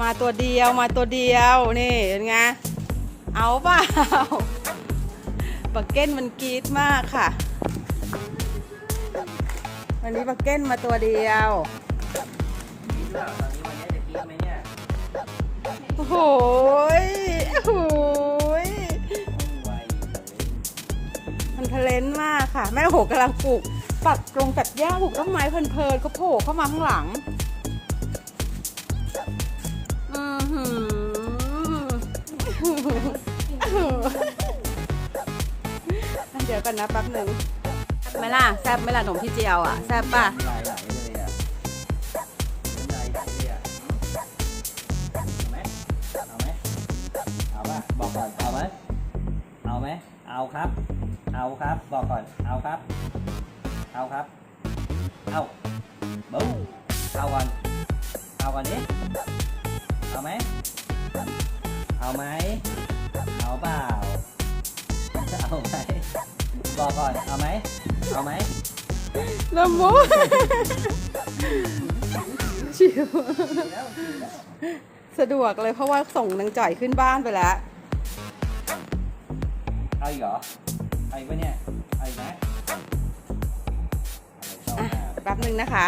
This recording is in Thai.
มาตัวเดียวมาตัวเดียวนี่เป็นไงเอาเปล่าปักเก้นมันกรี๊ดมากค่ะ วันนี้ปักเก้นมาตัวเดียวโอ้โหยโอ้โหยมันทะเลนมากค่ะ แม่โหกำลังปลูกตัดตรงตัดหญ้าปลูกต้นไม้เพลินๆเขาโผล่เข้ามาข้างหลัง เดี๋ยวกันนะแป๊บหนึ่งแซ่บไหม่ล่ะแซ่บไหม่ล่ะหนมพี่เจียวอะแซ่บป่ะ ลายไหลเลยอะลายไหลเลยอะเอาไหมเอาไหมเอาป่ะบอกก่อนเอาไหมเอาไหมเอาครับ เอาครับ บอกก่อนเอาครับ เอาครับ เอาบุ๊มเอาก่อนเอาก่อนดิเอาไหม เอาไหม เอาเปล่า เอาไหม บอกก่อน เอาไหม เอาไหมละมุนชิวสะดวกเลยเพราะว่าส่งนางจ่อยขึ้นบ้านไปแล้ว เอาอีกเหรอ เอาอีกปะเนี่ย เอาอีกไหมอะไรเข้าอะมาแป๊บหนึ่งนะคะ